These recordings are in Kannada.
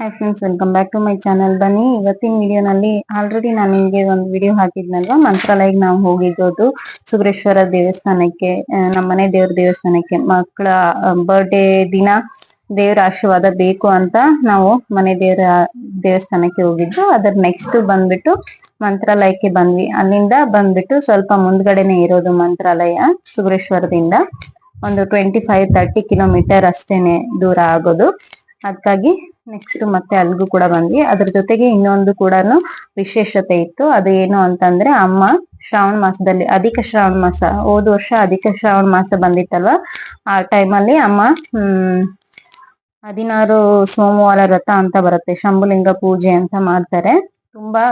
Hi friends welcome back to my channel ಬನ್ನಿ, ಇವತ್ತಿನ ವಿಡಿಯೋನಲ್ಲಿ ಆಲ್ರೆಡಿ ನಾನು ನಿಮಗೆ ಒಂದು ವಿಡಿಯೋ ಹಾಕಿದ್ನಲ್ವಾ? ಮಂತ್ರಾಲಯಕ್ಕೆ ನಾವು ಹೋಗಿದ್ದು ಸುಗ್ರೇಶ್ವರ ದೇವಸ್ಥಾನಕ್ಕೆ ನಮ್ಮ ನಮ್ಮನೆ ದೇವ್ರ ದೇವಸ್ಥಾನಕ್ಕೆ. ಮಕ್ಕಳ ಬರ್ಡೇ ದಿನ ದೇವರ ಆಶೀರ್ವಾದ ಬೇಕು ಅಂತ ನಾವು ಮನೆ ದೇವರ ದೇವಸ್ಥಾನಕ್ಕೆ ಹೋಗಿದ್ದು. ಅದರ ನೆಕ್ಸ್ಟ್ ಬಂದ್ಬಿಟ್ಟು ಮಂತ್ರಾಲಯಕ್ಕೆ ಬಂದ್ವಿ. ಅಲ್ಲಿಂದ ಬಂದ್ಬಿಟ್ಟು ಸ್ವಲ್ಪ ಮುಂದ್ಗಡೆನೆ ಇರೋದು ಮಂತ್ರಾಲಯ ಸುಗ್ರೇಶ್ವರದಿಂದ ಒಂದು ಟ್ವೆಂಟಿ ಫೈವ್ ತರ್ಟಿ ಕಿಲೋಮೀಟರ್ ಅಷ್ಟೇನೆ ದೂರ ಆಗೋದು. ಅದಕ್ಕಾಗಿ ನೆಕ್ಸ್ಟ್ ಮತ್ತೆ ಅಲ್ಲಿಗೂ ಕೂಡ ಬಂದ್ವಿ. ಅದ್ರ ಜೊತೆಗೆ ಇನ್ನೊಂದು ಕೂಡ ವಿಶೇಷತೆ ಇತ್ತು. ಅದು ಏನು ಅಂತಂದ್ರೆ ಅಮ್ಮ ಶ್ರಾವಣ ಮಾಸದಲ್ಲಿ ಅಧಿಕ ಶ್ರಾವಣ ಮಾಸ, ಹೋದ ವರ್ಷ ಅಧಿಕ ಶ್ರಾವಣ ಮಾಸ ಬಂದಿತ್ತಲ್ವಾ? ಆ ಟೈಮಲ್ಲಿ ಅಮ್ಮ, ಹ್ಮ್, ಹದಿನಾರು ಸೋಮವಾರ ವ್ರತ ಅಂತ ಬರುತ್ತೆ. ಶಂಭುಲಿಂಗ ಪೂಜೆ ಅಂತ ಮಾಡ್ತಾರೆ. ತುಂಬಾ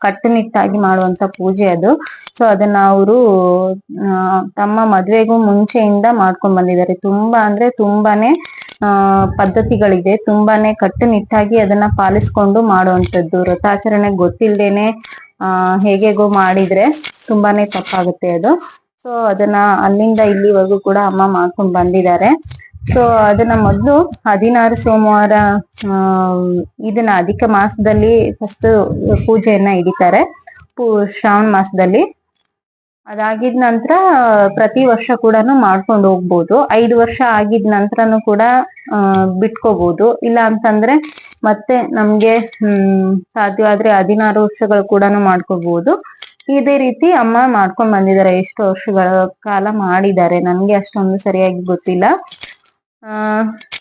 ಕಟ್ಟುನಿಟ್ಟಾಗಿ ಮಾಡುವಂತ ಪೂಜೆ ಅದು. ಸೊ ಅದನ್ನ ಅವರು ತಮ್ಮ ಮದ್ವೆಗೂ ಮುಂಚೆಯಿಂದ ಮಾಡ್ಕೊಂಡ್ ಬಂದಿದ್ದಾರೆ. ತುಂಬಾ ಅಂದ್ರೆ ತುಂಬಾನೇ ಆ, ಪದ್ಧತಿಗಳಿದೆ. ತುಂಬಾನೇ ಕಟ್ಟುನಿಟ್ಟಾಗಿ ಅದನ್ನ ಪಾಲಿಸ್ಕೊಂಡು ಮಾಡುವಂತದ್ದು ವ್ರತಾಚರಣೆ ಗೊತ್ತಿಲ್ದೇನೆ, ಆ, ಹೇಗೆಗೋ ಮಾಡಿದ್ರೆ ತುಂಬಾನೇ ತಪ್ಪಾಗುತ್ತೆ ಅದು. ಸೊ ಅದನ್ನ ಅಲ್ಲಿಂದ ಇಲ್ಲಿವರೆಗೂ ಕೂಡ ಅಮ್ಮ ಮಾಡ್ಕೊಂಡು ಬಂದಿದ್ದಾರೆ. ಸೊ ಅದನ್ನ ಮೊದಲು ಹದಿನಾರು ಸೋಮವಾರ, ಆ, ಇದನ್ನ ಅಧಿಕ ಮಾಸದಲ್ಲಿ ಫಸ್ಟ್ ಪೂಜೆಯನ್ನ ಇಡಿತಾರೆ ಶ್ರಾವಣ ಮಾಸದಲ್ಲಿ. ಅದಾಗಿದ ನಂತರ, ಪ್ರತಿ ವರ್ಷ ಕೂಡ ಮಾಡ್ಕೊಂಡು ಹೋಗ್ಬೋದು. ಐದು ವರ್ಷ ಆಗಿದ ನಂತರನು ಕೂಡ ಬಿಟ್ಕೋಬಹುದು ಇಲ್ಲ ಅಂತಂದ್ರೆ, ಮತ್ತೆ ನಮ್ಗೆ, ಹ್ಮ್ ಸಾಧ್ಯವಾದ್ರೆ ಹದಿನಾರು ವರ್ಷಗಳು ಕೂಡ ಮಾಡ್ಕೋಬಹುದು ಇದೇ ರೀತಿ ಅಮ್ಮ ಮಾಡ್ಕೊಂಡ್ ಬಂದಿದ್ದಾರೆ. ಎಷ್ಟು ವರ್ಷಗಳ ಕಾಲ ಮಾಡಿದ್ದಾರೆ. ನನ್ಗೆ ಅಷ್ಟೊಂದು ಸರಿಯಾಗಿ ಗೊತ್ತಿಲ್ಲ.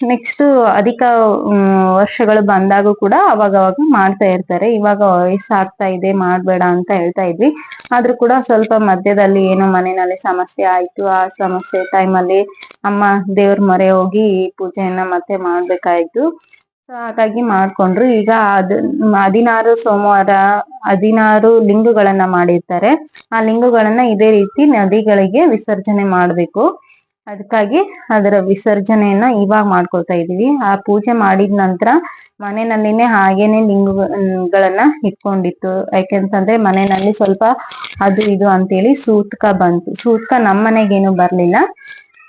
ನೆಕ್ಸ್ಟ್ ಅಧಿಕ ವರ್ಷಗಳು ಬಂದಾಗೂ ಕೂಡ ಅವಾಗ ಅವಾಗ ಮಾಡ್ತಾ ಇರ್ತಾರೆ. ಇವಾಗ ವಯಸ್ಸಾಗ್ತಾ ಇದೆ, ಮಾಡ್ಬೇಡ ಅಂತ ಹೇಳ್ತಾ ಇದ್ವಿ. ಆದ್ರೂ ಕೂಡ ಸ್ವಲ್ಪ ಮಧ್ಯದಲ್ಲಿ ಏನೋ ಮನೆಯಲ್ಲಿ ಸಮಸ್ಯೆ ಆಯ್ತು. ಆ ಸಮಸ್ಯೆ ಟೈಮಲ್ಲಿ ಅಮ್ಮ ದೇವ್ರ ಮೊರೆ ಹೋಗಿ ಈ ಪೂಜೆಯನ್ನ ಮತ್ತೆ ಮಾಡ್ಬೇಕಾಯ್ತು. ಸೊ ಹಾಗಾಗಿ ಮಾಡ್ಕೊಂಡ್ರು. ಈಗ ಅದ್, ಹದಿನಾರು ಸೋಮವಾರ ಹದಿನಾರು ಲಿಂಗಗಳನ್ನ ಮಾಡಿರ್ತಾರೆ. ಆ ಲಿಂಗಗಳನ್ನ ಇದೇ ರೀತಿ ನದಿಗಳಿಗೆ ವಿಸರ್ಜನೆ ಮಾಡ್ಬೇಕು. ಅದಕ್ಕಾಗಿ ಅದರ ವಿಸರ್ಜನೆಯನ್ನ ಇವಾಗ ಮಾಡ್ಕೊಳ್ತಾ ಇದೀವಿ ಆ ಪೂಜೆ ಮಾಡಿದ ನಂತರ ಮನೆಯಲ್ಲಿನೇ ಹಾಗೇನೆ ಲಿಂಗಗಳನ್ನ ಇಟ್ಕೊಂಡಿತ್ತು. ಯಾಕೆಂತಂದ್ರೆ ಮನೆಯಲ್ಲಿ ಸ್ವಲ್ಪ ಅದು ಇದು ಅಂತೇಳಿ ಸೂತ್ಕ ಬಂತು. ಸೂತ್ಕ ನಮ್ಮ ಬರ್ಲಿಲ್ಲ.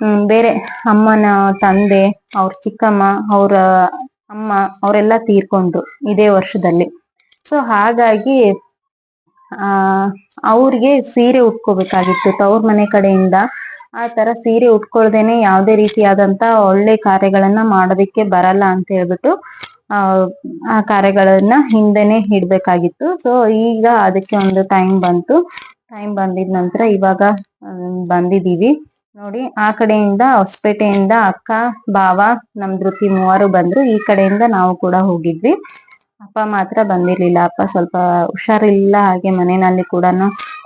ಹ್ಮ್, ಬೇರೆ ಅಮ್ಮನ ತಂದೆ, ಅವ್ರ ಚಿಕ್ಕಮ್ಮ, ಅವ್ರ ಅಮ್ಮ, ಅವರೆಲ್ಲ ತೀರ್ಕೊಂಡ್ರು ಇದೇ ವರ್ಷದಲ್ಲಿ. ಸೊ ಹಾಗಾಗಿ, ಆ, ಅವ್ರಿಗೆ ಸೀರೆ ಉಟ್ಕೋಬೇಕಾಗಿತ್ತು. ತವ್ರ ಮನೆ ಕಡೆಯಿಂದ ಆ ತರ ಸೀರೆ ಉಟ್ಕೊಳ್ದೇನೆ ಯಾವ್ದೇ ರೀತಿಯಾದಂತ ಒಳ್ಳೆ ಕಾರ್ಯಗಳನ್ನ ಮಾಡೋದಕ್ಕೆ ಬರಲ್ಲ ಅಂತ ಹೇಳ್ಬಿಟ್ಟು, ಆ ಕಾರ್ಯಗಳನ್ನ ಹಿಂದೆನೆ ಇಡ್ಬೇಕಾಗಿತ್ತು. ಸೊ ಈಗ ಅದಕ್ಕೆ ಒಂದು ಟೈಮ್ ಬಂತು. ಟೈಮ್ ಬಂದಿದ ನಂತರ ಇವಾಗ ಬಂದಿದೀವಿ ನೋಡಿ, ಆ ಕಡೆಯಿಂದ ಹೊಸಪೇಟೆಯಿಂದ ಅಕ್ಕ ಬಾವ ನಮ್ ಧೃತಿ ಮೂವರು ಬಂದ್ರು. ಈ ಕಡೆಯಿಂದ ನಾವು ಕೂಡ ಹೋಗಿದ್ವಿ. ಅಪ್ಪ ಮಾತ್ರ ಬಂದಿರ್ಲಿಲ್ಲ. ಅಪ್ಪ ಸ್ವಲ್ಪ ಹುಷಾರಿಲ್ಲ. ಹಾಗೆ ಮನೆಯಲ್ಲಿ ಕೂಡ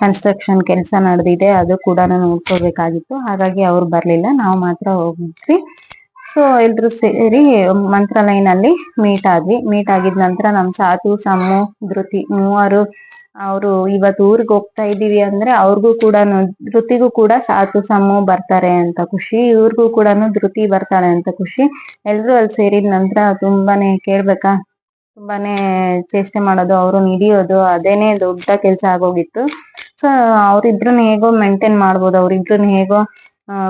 ಕನ್ಸ್ಟ್ರಕ್ಷನ್ ಕೆಲಸ ನಡೆದಿದೆ, ಅದು ಕೂಡ ನೋಡ್ಕೋಬೇಕಾಗಿತ್ತು. ಹಾಗಾಗಿ ಅವ್ರು ಬರ್ಲಿಲ್ಲ, ನಾವು ಮಾತ್ರ ಹೋಗಿದ್ವಿ. ಸೊ ಎಲ್ರು ಸೇರಿ ಮಂತ್ರಾಲಯನಲ್ಲಿ ಮೀಟ್ ಆದ್ವಿ. ಮೀಟ್ ಆಗಿದ ನಂತರ ನಮ್ ಸಾತು ಸಮ್ಮು, ಧೃತಿ ಮೂವರು ಅವರು ಇವತ್ತು ಊರಿಗೆ ಹೋಗ್ತಾ ಇದ್ದೀವಿ ಅಂದ್ರೆ ಅವ್ರಿಗೂ ಕೂಡ ಧೃತಿಗೂ ಕೂಡ ಸಾತು ಸಮ್ಮು ಬರ್ತಾರೆ ಅಂತ ಖುಷಿ. ಇವ್ರಿಗೂ ಕೂಡ ಧೃತಿ ಬರ್ತಾರೆ ಅಂತ ಖುಷಿ. ಎಲ್ರು ಅಲ್ಲಿ ಸೇರಿದ ನಂತರ ತುಂಬಾನೇ ಕೇಳ್ಬೇಕಾ? ತುಂಬಾನೇ ಚೇಷ್ಟೆ ಮಾಡೋದು ಅವ್ರನ್ನ ಹಿಡಿಯೋದು ಅದೇನೆ ದೊಡ್ಡ ಕೆಲ್ಸ ಆಗೋಗಿತ್ತು. ಸೊ ಅವ್ರಿಬ್ರನ್ನ ಹೇಗೋ ಮೇಂಟೈನ್ ಮಾಡ್ಬೋದು ಅವ್ರಿಬ್ರನ್ನ ಹೇಗೋ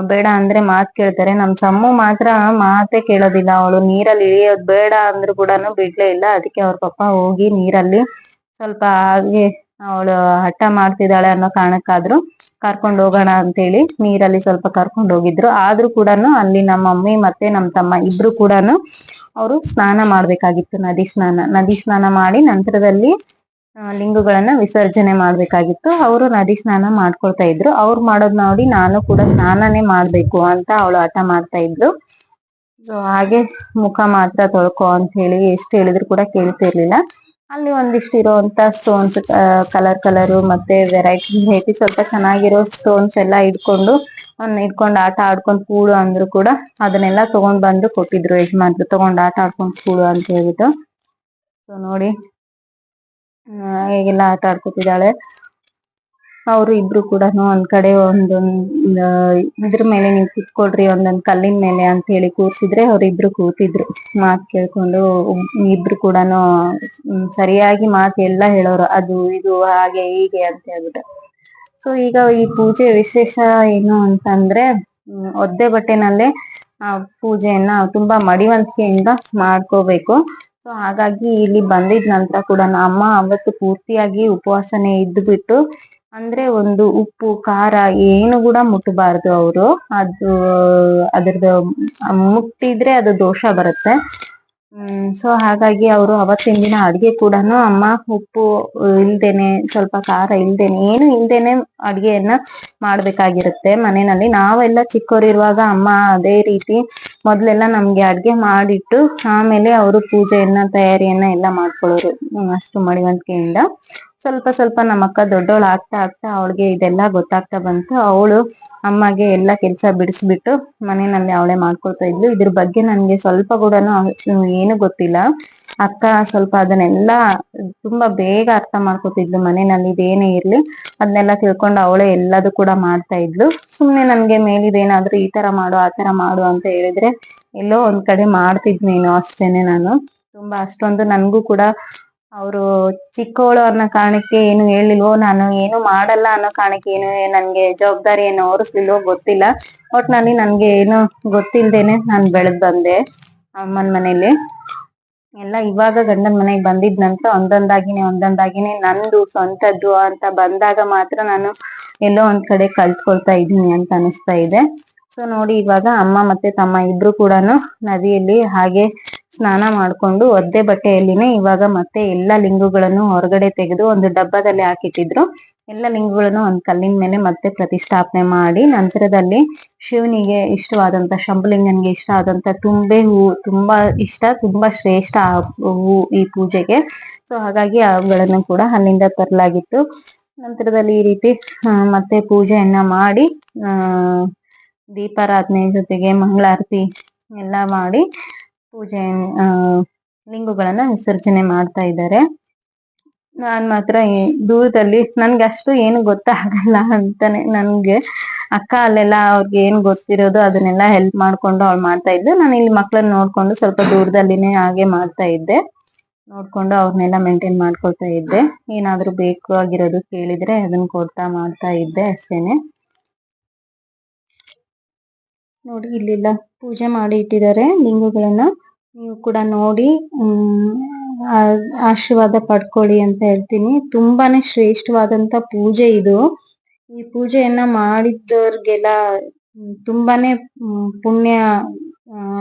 ಬೇಡ ಅಂದ್ರೆ ಮಾತ್ ಕೇಳ್ತಾರೆ. ನಮ್ ಸಮ್ಮು ಮಾತ್ರ ಮಾತೇ ಕೇಳೋದಿಲ್ಲ. ಅವಳು ನೀರಲ್ಲಿ ಇಳಿಯೋದ್ ಬೇಡ ಅಂದ್ರು ಕೂಡ ಬಿಡ್ಲೇ ಇಲ್ಲ. ಅದಕ್ಕೆ ಅವ್ರ ಪಪ್ಪ ಹೋಗಿ ನೀರಲ್ಲಿ ಸ್ವಲ್ಪ ಹಾಗೆ ಅವಳು ಹಠ ಮಾಡ್ತಿದ್ದಾಳೆ ಅನ್ನೋ ಕಾರಣಕ್ಕಾದ್ರೂ ಕರ್ಕೊಂಡು ಹೋಗೋಣ ಅಂತೇಳಿ ನೀರಲ್ಲಿ ಸ್ವಲ್ಪ ಕರ್ಕೊಂಡು ಹೋಗಿದ್ರು. ಆದ್ರೂ ಕೂಡ ಅಲ್ಲಿ ನಮ್ಮ ಮಮ್ಮಿ ಮತ್ತೆ ನಮ್ ತಮ್ಮ ಇಬ್ರು ಕೂಡ ಅವರು ಸ್ನಾನ ಮಾಡ್ಬೇಕಾಗಿತ್ತು. ನದಿ ಸ್ನಾನ ನದಿ ಸ್ನಾನ ಮಾಡಿ ನಂತರದಲ್ಲಿ ಲಿಂಗಗಳನ್ನ ವಿಸರ್ಜನೆ ಮಾಡ್ಬೇಕಾಗಿತ್ತು. ಅವರು ನದಿ ಸ್ನಾನ ಮಾಡ್ಕೊಳ್ತಾ ಇದ್ರು. ಅವ್ರು ಮಾಡೋದ್ ನೋಡಿ ನಾನು ಕೂಡ ಸ್ನಾನನೇ ಮಾಡ್ಬೇಕು ಅಂತ ಅವಳು ಹಠ ಮಾಡ್ತಾ ಇದ್ರು. ಸೊ ಹಾಗೆ ಮುಖ ಮಾತ್ರ ತೊಳ್ಕೊ ಅಂತ ಹೇಳಿ ಎಷ್ಟು ಹೇಳಿದ್ರು ಕೂಡ ಕೇಳ್ತಿರ್ಲಿಲ್ಲ. ಅಲ್ಲಿ ಒಂದಿಷ್ಟು ಇರುವಂತ ಸ್ಟೋನ್ಸ್ ಕಲರ್ ಕಲರ್ ಮತ್ತೆ ವೆರೈಟಿ ವೆರೈಟಿ ಸ್ವಲ್ಪ ಚೆನ್ನಾಗಿರೋ ಸ್ಟೋನ್ಸ್ ಎಲ್ಲ ಇಟ್ಕೊಂಡು ಅವ್ನ ಇಟ್ಕೊಂಡು ಆಟ ಆಡ್ಕೊಂಡು ಕೂಡು ಅಂದ್ರು ಕೂಡ ಅದನ್ನೆಲ್ಲ ತಗೊಂಡ್ ಬಂದು ಕೊಟ್ಟಿದ್ರು ಯಜಮಾನ್ರು. ತಗೊಂಡ್ ಆಟ ಆಡ್ಕೊಂಡು ಕೂಡು ಅಂತ ಹೇಳ್ಬಿಟ್ಟು. ಸೊ ನೋಡಿ ಆ, ಹೇಗೆಲ್ಲ ಆಟ ಆಡ್ಕೊತಿದ್ದಾಳೆ. ಅವ್ರು ಇಬ್ರು ಕೂಡ ಒಂದ್ ಕಡೆ ಒಂದೊಂದ್ ಇದ್ರ ಮೇಲೆ ನೀವ್ ಕುತ್ಕೊಳ್ರಿ ಒಂದೊಂದ್ ಕಲ್ಲಿನ ಮೇಲೆ ಅಂತ ಹೇಳಿ ಕೂರ್ಸಿದ್ರೆ ಅವ್ರಿಬ್ರು ಕೂತಿದ್ರು. ಮಾತ್ ಕೇಳ್ಕೊಂಡು ಇಬ್ರು ಕೂಡ ಸರಿಯಾಗಿ ಮಾತ್ ಎಲ್ಲ ಹೇಳೋರು. ಅದು ಇದು ಹಾಗೆ ಹೀಗೆ ಅಂತ ಹೇಳ್ಬಿಟ್ಟು. ಸೊ ಈಗ ಈ ಪೂಜೆ ವಿಶೇಷ ಏನು ಅಂತಂದ್ರೆ ಒದ್ದೆ ಬಟ್ಟೆನಲ್ಲೇ ಆ ಪೂಜೆಯನ್ನ ತುಂಬಾ ಮಡಿವಂತಿಕೆಯಿಂದ ಮಾಡ್ಕೋಬೇಕು. ಸೊ ಹಾಗಾಗಿ ಇಲ್ಲಿ ಬಂದಿದ ನಂತರ ಕೂಡ ಅಮ್ಮ ಅವತ್ತು ಪೂರ್ತಿಯಾಗಿ ಉಪವಾಸನೆ ಇದ್ಬಿಟ್ಟು ಅಂದ್ರೆ ಒಂದು ಉಪ್ಪು, ಖಾರ ಏನು ಕೂಡ ಮುಟ್ಟಬಾರ್ದು ಅವರು. ಅದು, ಅದ್ರದ್ದು ಮುಟ್ಟಿದ್ರೆ ಅದು ದೋಷ ಬರುತ್ತೆ. ಹ್ಮ್ ಸೊ ಹಾಗಾಗಿ ಅವರು ಅವತ್ತಿನ ದಿನ ಅಡ್ಗೆ ಕೂಡ ಅಮ್ಮ ಉಪ್ಪು ಇಲ್ದೇನೆ, ಸ್ವಲ್ಪ ಖಾರ ಇಲ್ದೇನೆ, ಏನು ಇಲ್ದೇನೆ ಅಡ್ಗೆಯನ್ನ ಮಾಡ್ಬೇಕಾಗಿರುತ್ತೆ ಮನೆಯಲ್ಲಿ. ನಾವೆಲ್ಲ ಚಿಕ್ಕವರಿರುವಾಗ ಅಮ್ಮ ಅದೇ ರೀತಿ ಮೊದ್ಲೆಲ್ಲ ನಮ್ಗೆ ಅಡ್ಗೆ ಮಾಡಿಟ್ಟು ಆಮೇಲೆ ಅವರು ಪೂಜೆಯನ್ನ, ತಯಾರಿಯನ್ನ ಎಲ್ಲ ಮಾಡ್ಕೊಳ್ಳೋರು ಅಷ್ಟು ಮಡಿವಂತಿಕೆಯಿಂದ. ಸ್ವಲ್ಪ ಸ್ವಲ್ಪ ನಮ್ಮ ಅಕ್ಕ ದೊಡ್ಡವಳು ಆಗ್ತಾ ಆಗ್ತಾ ಅವಳಿಗೆ ಇದೆಲ್ಲ ಗೊತ್ತಾಗ್ತಾ ಬಂತು. ಅವಳು ಅಮ್ಮಗೆ ಎಲ್ಲ ಕೆಲಸ ಬಿಡಿಸ್ಬಿಟ್ಟು ಮನೆಯಲ್ಲಿ ಅವಳೇ ಮಾಡ್ಕೊಳ್ತಾ ಇದ್ಲು. ಇದ್ರ ಬಗ್ಗೆ ನನ್ಗೆ ಸ್ವಲ್ಪ ಕೂಡ ಏನು ಗೊತ್ತಿಲ್ಲ. ಅಕ್ಕ ಸ್ವಲ್ಪ ಅದನ್ನೆಲ್ಲ ತುಂಬಾ ಬೇಗ ಅರ್ಥ ಮಾಡ್ಕೊತಿದ್ಲು ಮನೆಯಲ್ಲಿ, ಇದೇನೇ ಇರ್ಲಿ. ಅದನ್ನೆಲ್ಲ ತಿಳ್ಕೊಂಡು ಅವಳೇ ಎಲ್ಲದು ಕೂಡ ಮಾಡ್ತಾ ಇದ್ಲು. ಸುಮ್ನೆ ನನ್ಗೆ ಮೇಲಿದೇನಾದ್ರೂ ಈ ತರ ಮಾಡು, ಆ ತರ ಮಾಡು ಅಂತ ಹೇಳಿದ್ರೆ ಎಲ್ಲೋ ಒಂದ್ ಕಡೆ ಮಾಡ್ತಿದ್ನೇನೋ ಅಷ್ಟೇನೆ ನಾನು. ತುಂಬಾ ಅಷ್ಟೊಂದು ನನ್ಗೂ ಕೂಡ ಅವರು ಚಿಕ್ಕವಳು ಅನ್ನೋ ಕಾರಣಕ್ಕೆ ಏನು ಹೇಳಿಲ್ವೋ, ನಾನು ಏನು ಮಾಡಲ್ಲ ಅನ್ನೋ ಕಾರಣಕ್ಕೆ ಏನು ನನ್ಗೆ ಜವಾಬ್ದಾರಿ ಏನು ಹೊರಿಸ್ಲಿಲ್ವೋ ಗೊತ್ತಿಲ್ಲ. ಒಟ್ನಲ್ಲಿ ನನ್ಗೆ ಏನು ಗೊತ್ತಿಲ್ದೇನೆ ನಾನ್ ಬೆಳೆದ್ ಬಂದೆ ಅಮ್ಮನ ಮನೇಲಿ ಎಲ್ಲ ಇವಾಗ ಗಂಡನ ಮನೆಗೆ ಬಂದಿದ್ ನಂತರ ಒಂದೊಂದಾಗಿನೇ ಒಂದೊಂದಾಗಿನೇ ನಂದು ಸ್ವಂತದ್ದು ಅಂತ ಬಂದಾಗ ಮಾತ್ರ ನಾನು ಎಲ್ಲೋ ಒಂದ್ ಕಡೆ ಕಲ್ತ್ಕೊಳ್ತಾ ಇದ್ದೀನಿ ಅಂತ ಅನಿಸ್ತಾ ಇದೆ. ಸೊ ನೋಡಿ ಇವಾಗ ಅಮ್ಮ ಮತ್ತೆ ತಮ್ಮ ಇಬ್ರು ಕೂಡ ನದಿಯಲ್ಲಿ ಹಾಗೆ ಸ್ನಾನ ಮಾಡ್ಕೊಂಡು ಒದ್ದೆ ಬಟ್ಟೆಯಲ್ಲಿನೇ ಇವಾಗ ಮತ್ತೆ ಎಲ್ಲ ಲಿಂಗುಗಳನ್ನು ಹೊರಗಡೆ ತೆಗೆದು ಒಂದು ಡಬ್ಬದಲ್ಲಿ ಹಾಕಿಟ್ಟಿದ್ರು. ಎಲ್ಲ ಲಿಂಗುಗಳನ್ನು ಒಂದ್ ಕಲ್ಲಿನ ಮೇಲೆ ಮತ್ತೆ ಪ್ರತಿಷ್ಠಾಪನೆ ಮಾಡಿ ನಂತರದಲ್ಲಿ ಶಿವನಿಗೆ ಇಷ್ಟವಾದಂತ, ಶಂಭುಲಿಂಗನಿಗೆ ಇಷ್ಟ ಆದಂತ ತುಂಬೆ ಹೂ, ತುಂಬಾ ಇಷ್ಟ, ತುಂಬಾ ಶ್ರೇಷ್ಠ ಆ ಈ ಪೂಜೆಗೆ. ಸೊ ಹಾಗಾಗಿ ಅವುಗಳನ್ನು ಕೂಡ ಅಲ್ಲಿಂದ ತರಲಾಗಿತ್ತು. ನಂತರದಲ್ಲಿ ಈ ರೀತಿ ಮತ್ತೆ ಪೂಜೆಯನ್ನ ಮಾಡಿ ದೀಪಾರಾಧನೆ ಜೊತೆಗೆ ಮಂಗಳಾರತಿ ಎಲ್ಲ ಮಾಡಿ ಪೂಜೆ ಆ, ಲಿಂಗುಗಳನ್ನ ವಿಸರ್ಜನೆ ಮಾಡ್ತಾ ಇದ್ದಾರೆ. ನಾನ್ ಮಾತ್ರ ದೂರದಲ್ಲಿ ನನ್ಗೆ ಅಷ್ಟು ಏನು ಗೊತ್ತಾಗಲ್ಲ ಅಂತಾನೆ ನನ್ಗೆ. ಅಕ್ಕ ಅಲ್ಲೆಲ್ಲ ಅವ್ರಿಗೆ ಏನ್ ಗೊತ್ತಿರೋದು ಅದನ್ನೆಲ್ಲ ಹೆಲ್ಪ್ ಮಾಡ್ಕೊಂಡು ಅವ್ಳು ಮಾಡ್ತಾ ಇದ್ದೆ ನಾನು ಇಲ್ಲಿ ಮಕ್ಳನ್ನ ನೋಡ್ಕೊಂಡು ಸ್ವಲ್ಪ ದೂರದಲ್ಲಿನೇ ಹಾಗೆ ಮಾಡ್ತಾ ಇದ್ದೆ. ನೋಡ್ಕೊಂಡು ಅವ್ರನ್ನೆಲ್ಲ ಮೇಂಟೈನ್ ಮಾಡ್ಕೊಳ್ತಾ ಇದ್ದೆ. ಏನಾದ್ರೂ ಬೇಕು ಆಗಿರೋದು ಕೇಳಿದ್ರೆ ಅದನ್ನ ಕೊಡ್ತಾ ಮಾಡ್ತಾ ಇದ್ದೆ ಅಷ್ಟೇನೆ. ನೋಡಿ ಇಲ್ಲಿಲ್ಲ ಪೂಜೆ ಮಾಡಿ ಇಟ್ಟಿದ್ದಾರೆ ಲಿಂಗುಗಳನ್ನ. ನೀವು ಕೂಡ ನೋಡಿ ಆಶೀರ್ವಾದ ಪಡ್ಕೊಳ್ಳಿ ಅಂತ ಹೇಳ್ತೀನಿ. ತುಂಬಾನೇ ಶ್ರೇಷ್ಠವಾದಂತ ಪೂಜೆ ಇದು. ಈ ಪೂಜೆಯನ್ನ ಮಾಡಿದ್ದವ್ರಿಗೆಲ್ಲ ತುಂಬಾನೇ ಪುಣ್ಯ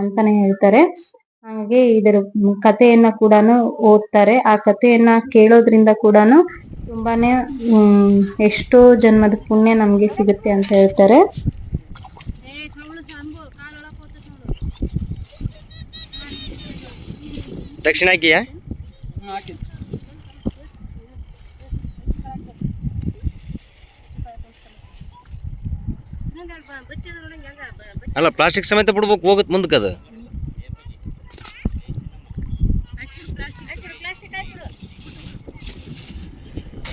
ಅಂತಾನೆ ಹೇಳ್ತಾರೆ. ಹಾಗೆ ಇದರ ಕಥೆಯನ್ನ ಕೂಡ ಓದ್ತಾರೆ. ಆ ಕಥೆಯನ್ನ ಕೇಳೋದ್ರಿಂದ ಕೂಡ ತುಂಬಾನೇ ಹ್ಮ್ ಎಷ್ಟೋ ಜನ್ಮದ ಪುಣ್ಯ ನಮ್ಗೆ ಸಿಗುತ್ತೆ ಅಂತ ಹೇಳ್ತಾರೆ. ದಕ್ಷಿಣ ಹಾಕಿಯಾ ಅಲ್ಲ ಪ್ಲಾಸ್ಟಿಕ್ ಸಮೇತ ಬಿಡ್ಬೇಕು ಹೋಗುತ್ತೆ ಮುಂದಕ್ಕೆ ಅದು.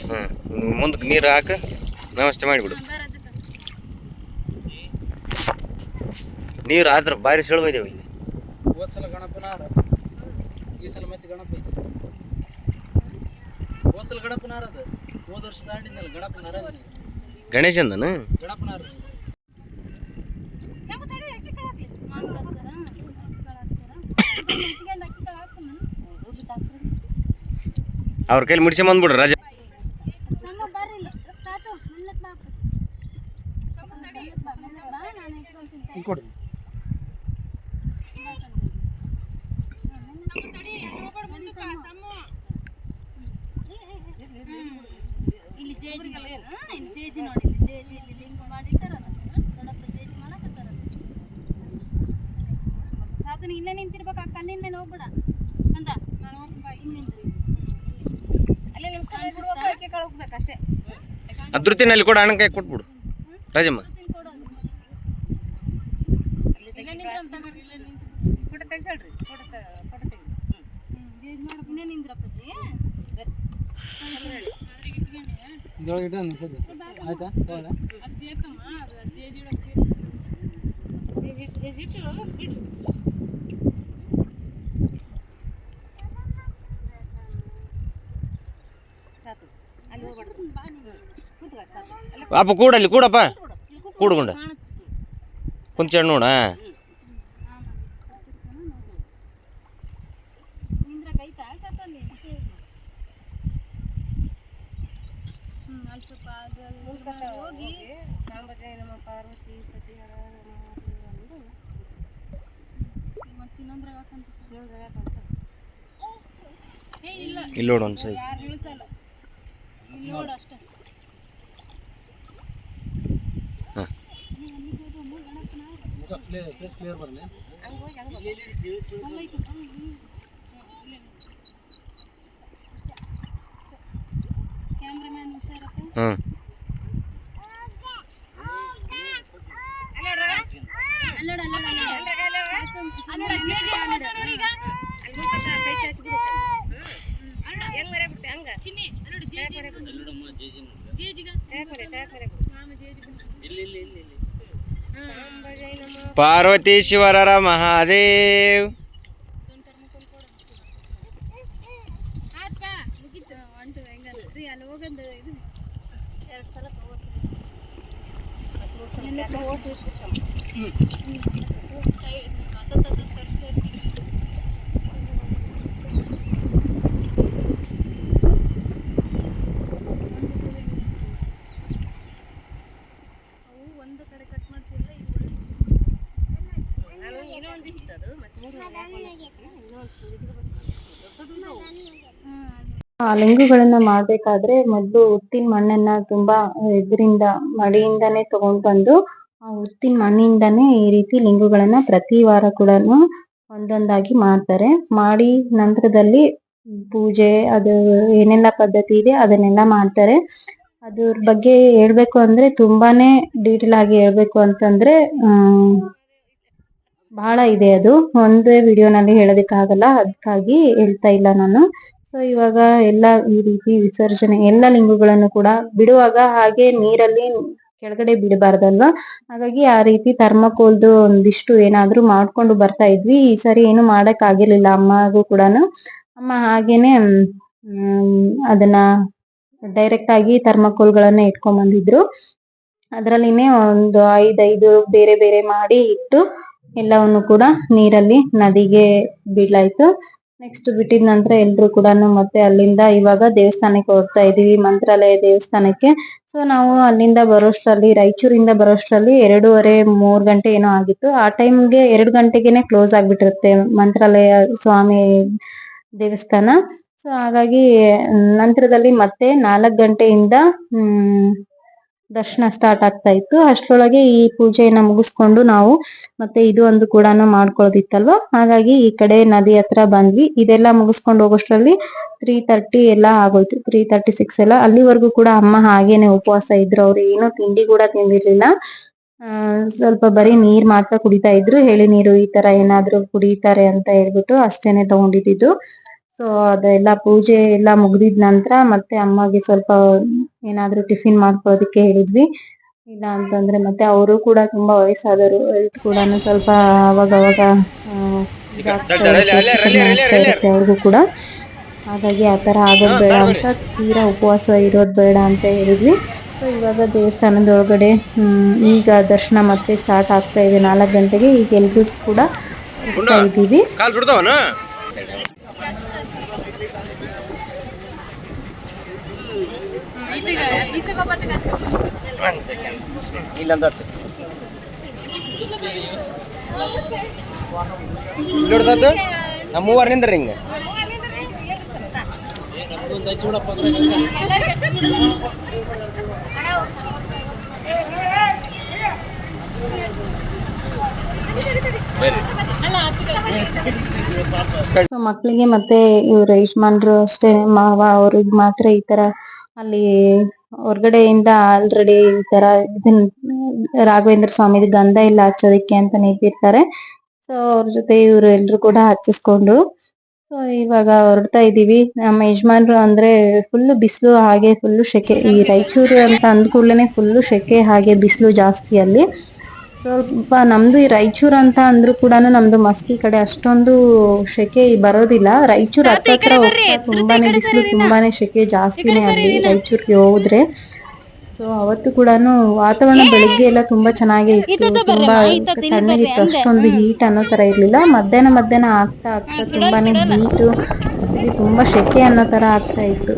ಹ್ಞೂ ಮುಂದಕ್ಕೆ ನೀರು ಹಾಕ ವ್ಯವಸ್ಥೆ ಮಾಡಿಬಿಡು ನೀರು ಆದ್ರೆ ಬಾರಿ ಸೆಳ್ಬೈದೇವೆ ಇಲ್ಲಿ ಹೋದ ಸಲ ಗಣಪನ ಹಾರ ಈ ಸಲ ಮತ್ತೆ ಗಣಪ ಐತಿ. ಹೋದ ಸಲ ಗಣಪನ ಹಾರದ ಹೋದ ವರ್ಷ ದಾಂಡಿದ್ನಲ್ಲ ಗಣಪನ ಹಾರ ಗಣೇಶಂದನ? ಗಣಪನ ಹಾರ ಅವ್ರ ಕೈಲಿ ಮುಡ್ಸ್ಕೊಂಬಂದ್ಬಿಡ್ರಿ ರಾಜ ಕೊಡಿ ಇಲ್ಲಿ ಜೇಜಿ ಹಾ, ಇಲ್ಲಿ ಜೇಜಿ ನೋಡಿ ಇಲ್ಲಿ ಜೇಜಿ ಇಲ್ಲಿ ಲಿಂಕ್ ಮಾಡಿಟ್ಟಾರಲ್ಲ ದೊಡ್ಡಪ್ಪ ಜೇಜಿ ಮಾಡಕತ್ತಾರ ಸಾಧನ ಇಲ್ಲೇ ನಿಂತಿರ್ಬೇಕು ಹೋಗ್ಬೇಡ. ಅಂದ ನಾನು ಇಲ್ಲಿ ಅಲ್ಲೇ ನಿಲ್ಸ್ಕೊಂಡ್ಬಿಡ್ಬೇಕಷ್ಟೇ ಅದ್ರತಿನಲ್ಲಿ ಕೂಡ ಹಣಕಾಯಿ ಕೊಟ್ಬಿಡು. ರಾಜಮ್ಮ. ಇಲ್ಲೇ ನಿಂತ್ರ ಅಂತ ಇಲ್ಲೇ ನಿಂತ್ರಿ. ಫೋಟೋ ತೆಗ್ಸಳ್ರಿ ಫೋಟೋ ಫೋಟೋ ತೆಗಿ ಇನ್ನೇ ನಿಂದ್ರಪ್ಪಾಜಿ ಇದ್ರೊಳಗೆ ಇಡ ಅನ್ಸದು ಆಯ್ತಾ? ತಗೊಳ್ಳ ಅದು ಬೇಕಮ್ಮ ಅಪ್ಪ ಕೂಡಲ್ಲಿ ಕೂಡಪ್ಪ. ಕೂಡ್ಕೊಂಡ. ಕುಂಚ ನೋಡ. ಹೋಗಿ ಸಾಂಬಜಯ ನಮ್ಮ ಪಾರ್ವತಿ ಪ್ರತಿಹರ ಮತ್ತೆ ಇನ್ನೊಂದ್ರಾಗ ಹಾಕಂತ ಇನ್ನೊಂದ್ರಾಗ ಹಾಕಂತ. ಇಲ್ಲ. ಇಲ್ಲ ನೋಡು ಯಾರು ಇಲ್ಲಿ ನೋಡು ಅಷ್ಟೇ. ಹಾಂ. ಮುಖ ಫೇಸ್ ಕ್ಲಿಯರ್ ಬರಲಿ. ಕ್ಯಾಮ್ರಾಮ್ಯಾನ್ ಹುಷಾರಪ್ಪ? ಹ್ಞೂ ಅಲ್ಲೋಡ ಅಲ್ಲೋಡ ನೋಡಿ ಈಗ ಚಿನ್ನಿ ಅಲ್ಲೋಡ ಜೇಜಿ ಜೇಜಿಗ? ಮಾಮ ಜೇಜಿ ಪಾರ್ವತಿ ಶಿವರರ ಮಹಾದೇವ್ ಅವು ಒಂದು ಕಡೆ ಕಟ್ ಮಾಡ್ತಿಲ್ಲ ಇದು ಆ ಲಿಂಗುಗಳನ್ನ ಮಾಡ್ಬೇಕಾದ್ರೆ ಮೊದ್ಲು ಉತ್ತಿನ ಮಣ್ಣನ್ನ ತುಂಬಾ ಇದರಿಂದ ಮಡಿಯಿಂದಾನೇ ತಗೊಂಡ್ ಬಂದು ಆ ಉತ್ತಿನ ಮಣ್ಣಿಂದಾನೇ ಈ ರೀತಿ ಲಿಂಗುಗಳನ್ನ ಪ್ರತಿ ವಾರ ಕೂಡ ಒಂದೊಂದಾಗಿ ಮಾಡ್ತಾರೆ. ಮಾಡಿ ನಂತರದಲ್ಲಿ ಪೂಜೆ, ಅದು ಏನೆಲ್ಲ ಪದ್ಧತಿ ಇದೆ ಅದನ್ನೆಲ್ಲ ಮಾಡ್ತಾರೆ. ಅದ್ರ ಬಗ್ಗೆ ಹೇಳ್ಬೇಕು ಅಂದ್ರೆ ತುಂಬಾನೇ ಡೀಟೇಲ್ ಆಗಿ ಹೇಳ್ಬೇಕು ಅಂತಂದ್ರೆ, ಹ್ಮ್ ಬಹಳ ಇದೆ ಅದು. ಒಂದೇ ವಿಡಿಯೋನಲ್ಲಿ ಹೇಳೋದಕ್ಕಾಗಲ್ಲ, ಅದಕ್ಕಾಗಿ ಹೇಳ್ತಾ ಇಲ್ಲ ನಾನು. ಸೊ ಇವಾಗ ಎಲ್ಲ ಈ ರೀತಿ ವಿಸರ್ಜನೆ, ಎಲ್ಲ ಲಿಂಗುಗಳನ್ನು ಕೂಡ ಬಿಡುವಾಗ ಹಾಗೆ ನೀರಲ್ಲಿ ಕೆಳಗಡೆ ಬಿಡಬಾರ್ದಲ್ವಾ? ಹಾಗಾಗಿ ಆ ರೀತಿ ಥರ್ಮಕೋಲ್ದು ಒಂದಿಷ್ಟು ಏನಾದ್ರೂ ಮಾಡ್ಕೊಂಡು ಬರ್ತಾ ಇದ್ವಿ. ಈ ಸರಿ ಏನು ಮಾಡಕ್ ಆಗಿರ್ಲಿಲ್ಲ ಅಮ್ಮಗೂ ಕೂಡ ಅಮ್ಮ ಹಾಗೇನೆ ಅದನ್ನ ಡೈರೆಕ್ಟ್ ಆಗಿ ಥರ್ಮಕೋಲ್ಗಳನ್ನ ಇಟ್ಕೊಂಡ್ ಬಂದಿದ್ರು ಅದ್ರಲ್ಲಿನೇ ಒಂದು ಐದೈದು ಬೇರೆ ಬೇರೆ ಮಾಡಿ ಇಟ್ಟು ಎಲ್ಲವನ್ನು ಕೂಡ ನೀರಲ್ಲಿ ನದಿಗೆ ಬಿಡ್ಲಾಯ್ತು. ನೆಕ್ಸ್ಟ್ ಬಿಟ್ಟಿದ ನಂತರ ಎಲ್ರು ಕೂಡ ಮತ್ತೆ ಅಲ್ಲಿಂದ ಇವಾಗ ದೇವಸ್ಥಾನಕ್ಕೆ ಹೋಗ್ತಾ ಇದೀವಿ ಮಂತ್ರಾಲಯ ದೇವಸ್ಥಾನಕ್ಕೆ. ಸೊ ನಾವು ಅಲ್ಲಿಂದ ಬರೋಷ್ಟ್ರಲ್ಲಿ, ರಾಯಚೂರಿಂದ ಬರೋಷ್ಟ್ರಲ್ಲಿ ಎರಡೂವರೆ ಮೂರ್ ಗಂಟೆ ಏನೋ ಆಗಿತ್ತು. ಆ ಟೈಮ್ಗೆ ಎರಡು ಗಂಟೆಗೆನೆ ಕ್ಲೋಸ್ ಆಗ್ಬಿಟ್ಟಿರುತ್ತೆ ಮಂತ್ರಾಲಯ ಸ್ವಾಮಿ ದೇವಸ್ಥಾನ. ಸೊ ಹಾಗಾಗಿ ನಂತರದಲ್ಲಿ ಮತ್ತೆ ನಾಲ್ಕು ಗಂಟೆಯಿಂದ, ಹ್ಮ್ ದರ್ಶನ ಸ್ಟಾರ್ಟ್ ಆಗ್ತಾ ಇತ್ತು. ಅಷ್ಟ್ರೊಳಗೆ ಈ ಪೂಜೆಯನ್ನ ಮುಗಿಸ್ಕೊಂಡು ನಾವು ಮತ್ತೆ ಇದು ಒಂದು ಕೂಡ ಮಾಡ್ಕೊಳ್ಳೋದಿತ್ತಲ್ವಾ ಹಾಗಾಗಿ ಈ ಕಡೆ ನದಿ ಹತ್ರ ಬಂದ್ವಿ. ಇದೆಲ್ಲ ಮುಗಿಸ್ಕೊಂಡು ಹೋಗೋಷ್ಟ್ರಲ್ಲಿ ತ್ರೀ ತರ್ಟಿ ಎಲ್ಲ ಆಗೋಯ್ತು. ತ್ರೀ ತರ್ಟಿ ಸಿಕ್ಸ್ ಎಲ್ಲ. ಅಲ್ಲಿವರೆಗೂ ಕೂಡ ಅಮ್ಮ ಹಾಗೇನೆ ಉಪವಾಸ ಇದ್ರು. ಅವ್ರು ಏನು ತಿಂಡಿ ಕೂಡ ತಿಂದಿರ್ಲಿಲ್ಲ. ಸ್ವಲ್ಪ ಬರೀ ನೀರ್ ಮಾತ್ರ ಕುಡಿತಾ ಇದ್ರು. ಹೇಳಿ ನೀರು ಈ ತರ ಏನಾದ್ರು ಕುಡಿತಾರೆ ಅಂತ ಹೇಳ್ಬಿಟ್ಟು ಅಷ್ಟೇನೆ ತಗೊಂಡಿದ್ದು. ಸೊ ಅದೆಲ್ಲ ಪೂಜೆ ಎಲ್ಲ ಮುಗ್ದಿದ್ ನಂತರ ಮತ್ತೆ ಅಮ್ಮಗೆ ಸ್ವಲ್ಪ ಏನಾದ್ರು ಟಿಫಿನ್ ಮಾಡ್ಕೊಳ್ಳೋದಕ್ಕೆ ಹೇಳಿದ್ವಿ. ಇಲ್ಲ ಅಂತಂದ್ರೆ ಮತ್ತೆ ಅವರು ಕೂಡ ತುಂಬಾ ವಯಸ್ಸಾದವರು ಹೆಲ್ತ್ ಕೂಡ ಸ್ವಲ್ಪ ಅವಾಗ ಅವಾಗ ಅವ್ರಿಗೂ ಕೂಡ. ಹಾಗಾಗಿ ಆ ತರ ಆಗೋದ್ ಬೇಡ ಅಂತ ತೀರಾ ಉಪವಾಸ ಇರೋದ್ ಬೇಡ ಅಂತ ಹೇಳಿದ್ವಿ. ಸೊ ಇವಾಗ ದೇವಸ್ಥಾನದೊಳಗಡೆ ಹ್ಮ್ ಈಗ ದರ್ಶನ ಮತ್ತೆ ಸ್ಟಾರ್ಟ್ ಆಗ್ತಾ ಇದೆ. ನಾಲ್ಕು ಗಂಟೆಗೆ ಈಗ ಎಲ್ರಿಗೂ ಕೂಡ ಇದ್ದೀವಿ. ಒಂದು ಸೆಕೆಂಡ್ ಇಲ್ಲೊಂದು ನಮ್ಮ ಮೂವರು ನಿಂದ್ರಿ ಹಿಂಗೆ. ಮಕ್ಕಳಿಗೆ ಮತ್ತೆ ಇವ್ರ ಯಜಮಾನ್ರು ಅಷ್ಟೇ ಮಾವ ಅವ್ರಿಗೆ ಮಾತ್ರ ಈ ತರ ಅಲ್ಲಿ ಹೊರಗಡೆಯಿಂದ ಆಲ್ರೆಡಿ ಈ ತರ ರಾಘವೇಂದ್ರ ಸ್ವಾಮಿದು ಗಂಧ ಇಲ್ಲ ಹಚ್ಚೋದಿಕ್ಕೆ ಅಂತ ನಿಂತಿರ್ತಾರೆ ಸೊ ಅವ್ರ ಜೊತೆ ಇವ್ರು ಎಲ್ರು ಕೂಡ ಹಚ್ಚಿಸ್ಕೊಂಡು ಸೊ ಇವಾಗ ಹೊರಡ್ತಾ ಇದೀವಿ. ನಮ್ಮ ಯಜಮಾನ್ರು ಅಂದ್ರೆ ಫುಲ್ ಬಿಸಿಲು ಹಾಗೆ ಫುಲ್ ಶೆಕೆ, ಈ ರಾಯಚೂರು ಅಂತ ಅಂದ ಕೂಡ್ಲೇನೆ ಫುಲ್ ಶೆಕೆ ಹಾಗೆ ಬಿಸಿಲು ಜಾಸ್ತಿ ಅಲ್ಲಿ. ಸ್ವಲ್ಪ ನಮ್ದು ಈ ರೈಚೂರ್ ಅಂತ ಅಂದ್ರು ಕೂಡ ನಮ್ದು ಮಸ್ಕಿ ಕಡೆ ಅಷ್ಟೊಂದು ಶೆಕೆ ಬರೋದಿಲ್ಲ. ರೈಚೂರ್ ಹತ್ರ ಹೋಗ್ತಾ ತುಂಬಾನೇ ಬಿಸಿಲು ತುಂಬಾನೇ ಶೆಕೆ ಜಾಸ್ತಿನೇ ಅಲ್ಲಿ ರಾಯಚೂರ್ಗೆ ಹೋದ್ರೆ. ಸೊ ಅವತ್ತು ಕೂಡ ವಾತಾವರಣ ಬೆಳಿಗ್ಗೆ ಎಲ್ಲ ತುಂಬಾ ಚೆನ್ನಾಗಿ ಇತ್ತು. ತುಂಬಾ ತಣ್ಣಗಿತ್ತು ಅಷ್ಟೊಂದು ಹೀಟ್ ಅನ್ನೋ ತರ ಇರ್ಲಿಲ್ಲ. ಮಧ್ಯಾಹ್ನ ಮಧ್ಯಾಹ್ನ ಆಗ್ತಾ ಆಗ್ತಾ ತುಂಬಾನೇ ಹೀಟು ಜೊತೆಗೆ ತುಂಬಾ ಶೆಕೆ ಅನ್ನೋ ತರ ಆಗ್ತಾ ಇತ್ತು.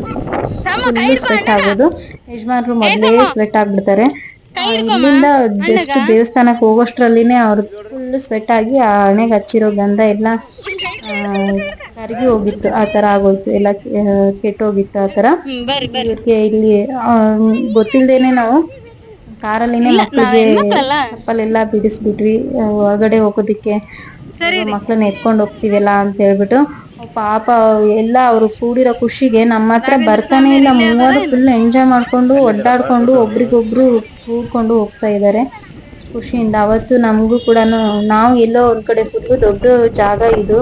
ಸ್ವೆಟ್ ಆಗೋದು. ಯಜಮಾನ್ರು ಮೊದಲೇ ಸ್ವೆಟ್ ಆಗ್ಬಿಡ್ತಾರೆ. ಇಲ್ಲಿಂದ ಜಸ್ಟ್ ದೇವಸ್ಥಾನಕ್ಕೆ ಹೋಗೋಷ್ಟ್ರಲ್ಲಿನೇ ಅವ್ರು ಫುಲ್ ಸ್ವೆಟ್ ಆಗಿ ಆ ಹಣೆಗೆ ಹಚ್ಚಿರೋ ಗಂಧ ಎಲ್ಲ ಕರಗಿ ಹೋಗಿತ್ತು. ಆ ತರ ಆಗೋಯ್ತು. ಎಲ್ಲ ಕೆಟ್ಟೋಗಿತ್ತು ಆ ತರ ಇಲ್ಲಿ ಗೊತ್ತಿಲ್ಲದೇನೆ ಗೊತ್ತಿಲ್ದೇನೆ ನಾವು ಕಾರಲ್ಲಿನೇ ಮಕ್ಕಳಿಗೆ ಚಪ್ಪಲೆಲ್ಲ ಬಿಡಿಸ್ಬಿಟ್ವಿ ಹೊರಗಡೆ ಹೋಗೋದಿಕ್ಕೆ. ಮಕ್ಕಳನ್ನ ಎತ್ಕೊಂಡು ಹೋಗ್ತೀವಲ್ಲ ಅಂತ ಹೇಳ್ಬಿಟ್ಟು ಪಾಪ ಎಲ್ಲ ಅವ್ರು ಕೂಡಿರೋ ಖುಷಿಗೆ ನಮ್ಮ ಹತ್ರ ಬರ್ತಾನೆ ಇಲ್ಲ ಮೂವರು ಫುಲ್ ಎಂಜಾಯ್ ಮಾಡ್ಕೊಂಡು ಒಡ್ಡಾಡ್ಕೊಂಡು ಒಬ್ರಿಗೊಬ್ರು ಕೂಡ್ಕೊಂಡು ಹೋಗ್ತಾ ಇದ್ದಾರೆ ಖುಷಿಯಿಂದ ಅವತ್ತು ನಮಗೂ ಕೂಡ ನಾವು ಎಲ್ಲೋ ಒಂದ್ ಕಡೆ ಫುಲ್ ದೊಡ್ಡ ಜಾಗ ಇದು.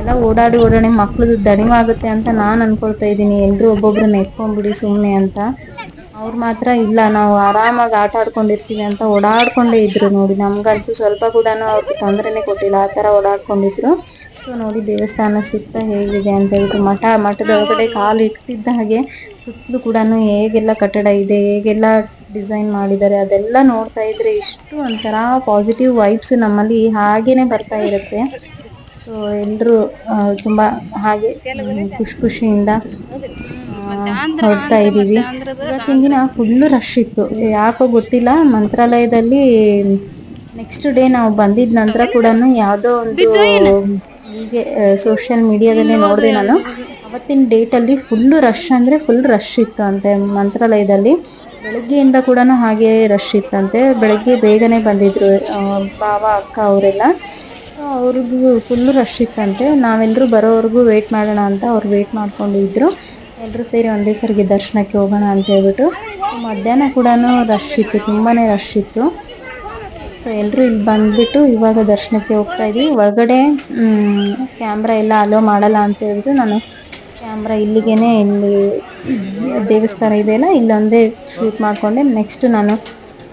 ಎಲ್ಲ ಓಡಾಡಿ ಓಡಾಡಿ ಮಕ್ಳದ್ದು ದಣಿವಾಗುತ್ತೆ ಅಂತ ನಾನು ಅನ್ಕೊಳ್ತಾ ಇದ್ದೀನಿ. ಎಲ್ರು ಒಬ್ಬೊಬ್ರನ್ನ ಎತ್ಕೊಂಡ್ಬಿಡಿ ಸುಮ್ಮನೆ ಅಂತ. ಅವ್ರು ಮಾತ್ರ ಇಲ್ಲ, ನಾವು ಆರಾಮಾಗಿ ಆಟ ಆಡ್ಕೊಂಡಿರ್ತೀವಿ ಅಂತ ಓಡಾಡ್ಕೊಂಡೇ ಇದ್ರು ನೋಡಿ. ನಮ್ಗಂತೂ ಸ್ವಲ್ಪ ಕೂಡ ಅವ್ರಿಗೆ ತೊಂದರೆನೆ ಕೊಟ್ಟಿಲ್ಲ, ಆ ಥರ ಓಡಾಡ್ಕೊಂಡಿದ್ರು. ಸೊ ನೋಡಿ ದೇವಸ್ಥಾನ ಸುತ್ತ ಹೇಗಿದೆ ಅಂತ ಇದು ಮಠ, ಮಠದ ಒಳಗಡೆ ಕಾಲು ಇಟ್ಟಿದ್ದ ಹಾಗೆ ಸುತ್ತಲೂ ಕೂಡ ಹೇಗೆಲ್ಲ ಕಟ್ಟಡ ಇದೆ, ಹೇಗೆಲ್ಲ ಡಿಸೈನ್ ಮಾಡಿದ್ದಾರೆ, ಅದೆಲ್ಲ ನೋಡ್ತಾ ಇದ್ರೆ ಇಷ್ಟು ಒಂಥರ ಪಾಸಿಟಿವ್ ವೈಬ್ಸ್ ನಮ್ಮಲ್ಲಿ ಹಾಗೇನೆ ಬರ್ತಾ ಇರುತ್ತೆ. ಸೊ ಎಲ್ಲರೂ ತುಂಬಾ ಹಾಗೆ ಖುಷಿ ಖುಷಿಯಿಂದ ಹೊರಡ್ತಾ ಇದೀವಿ ಇವತ್ತಿನ ದಿನ ಫುಲ್ಲು ರಶ್ ಇತ್ತು. ಯಾಕೋ ಗೊತ್ತಿಲ್ಲ, ಮಂತ್ರಾಲಯದಲ್ಲಿ ನೆಕ್ಸ್ಟ್ ಡೇ ನಾವು ಬಂದಿದ ನಂತರ ಕೂಡ ಯಾವ್ದೋ ಒಂದು ಹೀಗೆ ಸೋಷಿಯಲ್ ಮೀಡಿಯಾದಲ್ಲಿ ನೋಡಿದೆ ನಾನು. ಅವತ್ತಿನ ಡೇಟ್ ಅಲ್ಲಿ ಫುಲ್ ರಶ್ ಅಂದ್ರೆ ಫುಲ್ ರಶ್ ಇತ್ತು ಅಂತೆ ಮಂತ್ರಾಲಯದಲ್ಲಿ. ಬೆಳಗ್ಗೆಯಿಂದ ಕೂಡ ಹಾಗೆ ರಶ್ ಇತ್ತಂತೆ. ಬೆಳಗ್ಗೆ ಬೇಗನೆ ಬಂದಿದ್ರು ಬಾವ, ಅಕ್ಕ, ಅವರೆಲ್ಲ. ಅವ್ರಿಗೂ ಫುಲ್ ರಶ್ ಇತ್ತಂತೆ ನಾವೆಲ್ಲರೂ ಬರೋವರೆಗೂ ವೇಟ್ ಮಾಡೋಣ ಅಂತ ಅವ್ರು ವೆಯ್ಟ್ ಮಾಡ್ಕೊಂಡಿದ್ರು. ಎಲ್ಲರೂ ಸೇರಿ ಒಂದೇ ಸರಿಗೆ ದರ್ಶನಕ್ಕೆ ಹೋಗೋಣ ಅಂತ ಹೇಳ್ಬಿಟ್ಟು ಮಧ್ಯಾಹ್ನ ಕೂಡ ರಶ್ ಇತ್ತು ತುಂಬಾ ರಶ್ ಇತ್ತು. ಸೊ ಎಲ್ಲರೂ ಇಲ್ಲಿ ಬಂದುಬಿಟ್ಟು ಇವಾಗ ದರ್ಶನಕ್ಕೆ ಹೋಗ್ತಾ ಇದ್ದೀವಿ ಒಳಗಡೆ ಕ್ಯಾಮ್ರಾ ಎಲ್ಲ ಅಲೋ ಮಾಡಲ್ಲ ಅಂತ ಹೇಳ್ಬಿಟ್ಟು ನಾನು ಕ್ಯಾಮ್ರಾ ಇಲ್ಲಿಗೇ ಇಲ್ಲಿ ದೇವಸ್ಥಾನ ಇದೆಯಲ್ಲ ಇಲ್ಲೊಂದೇ ಶೂಟ್ ಮಾಡಿಕೊಂಡೆ. ನೆಕ್ಸ್ಟ್ ನಾನು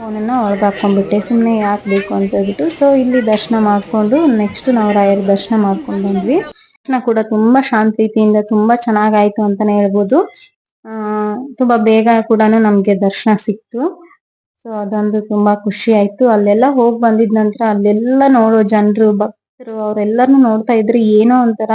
ಫೋನನ್ನು ಒಳಗೆ ಹಾಕ್ಕೊಂಡ್ಬಿಟ್ಟೆ ಸುಮ್ಮನೆ ಯಾಕೆ ಬೇಕು ಅಂತ ಹೇಳ್ಬಿಟ್ಟು. ಸೊ ಇಲ್ಲಿ ದರ್ಶನ ಮಾಡಿಕೊಂಡು ನೆಕ್ಸ್ಟ್ ನಾವು ರಾಯರ ದರ್ಶನ ಮಾಡ್ಕೊಂಡು ಬಂದ್ವಿ. ದರ್ಶನ ಕೂಡ ತುಂಬಾ ಶಾಂತ ರೀತಿಯಿಂದ ತುಂಬಾ ಚೆನ್ನಾಗಾಯ್ತು ಅಂತಾನೆ ಹೇಳ್ಬೋದು. ಆ, ತುಂಬಾ ಬೇಗ ಕೂಡ ನಮ್ಗೆ ದರ್ಶನ ಸಿಕ್ತು. ಸೊ ಅದೊಂದು ತುಂಬಾ ಖುಷಿ ಆಯ್ತು. ಅಲ್ಲೆಲ್ಲ ಹೋಗಿ ಬಂದಿದ ನಂತರ ಅಲ್ಲೆಲ್ಲ ನೋಡೋ ಜನರು, ಭಕ್ತರು, ಅವರೆಲ್ಲರನ್ನು ನೋಡ್ತಾ ಇದ್ರೆ ಏನೋ ಒಂಥರ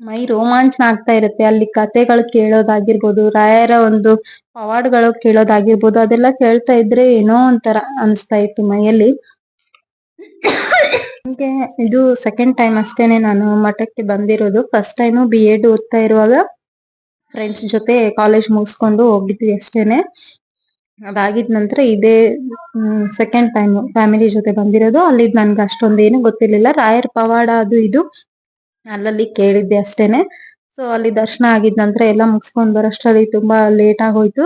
ಮೈ ರೋಮಾಂಚನ ಆಗ್ತಾ ಇರುತ್ತೆ. ಅಲ್ಲಿ ಕತೆಗಳು ಕೇಳೋದಾಗಿರ್ಬೋದು, ರಾಯರ ಒಂದು ಪವಾಡ್ಗಳು ಕೇಳೋದಾಗಿರ್ಬೋದು, ಅದೆಲ್ಲ ಕೇಳ್ತಾ ಇದ್ರೆ ಏನೋ ಒಂಥರ ಅನಿಸ್ತಾ ಇತ್ತು ಮೈಯಲ್ಲಿ. ನನ್ಗೆ ಇದು ಸೆಕೆಂಡ್ ಟೈಮ್ ಅಷ್ಟೇನೆ ನಾನು ಮಠಕ್ಕೆ ಬಂದಿರೋದು. ಫಸ್ಟ್ ಟೈಮು ಬಿ ಎಡ್ ಓದ್ತಾ ಇರುವಾಗ ಫ್ರೆಂಡ್ಸ್ ಜೊತೆ ಕಾಲೇಜ್ ಮುಗಿಸ್ಕೊಂಡು ಹೋಗಿದ್ವಿ ಅಷ್ಟೇನೆ. ಅದಾಗಿದ ನಂತರ ಇದೇ ಸೆಕೆಂಡ್ ಟೈಮ್ ಫ್ಯಾಮಿಲಿ ಜೊತೆ ಬಂದಿರೋದು. ಅಲ್ಲಿ ನನ್ಗೆ ಅಷ್ಟೊಂದು ಏನು ಗೊತ್ತಿರ್ಲಿಲ್ಲ. ರಾಯರ್ ಪವಾಡ ಅದು ಇದು. ಅಲ್ಲಲ್ಲಿ ಕೇಳಿದ್ದೆ ಅಷ್ಟೇನೆ. ಸೊ ಅಲ್ಲಿ ದರ್ಶನ ಆಗಿದ ನಂತರ ಎಲ್ಲ ಮುಗಿಸ್ಕೊಂಡ್ ಬರೋಷ್ಟ್ರಲ್ಲಿ ತುಂಬಾ ಲೇಟ್ ಆಗೋಯ್ತು.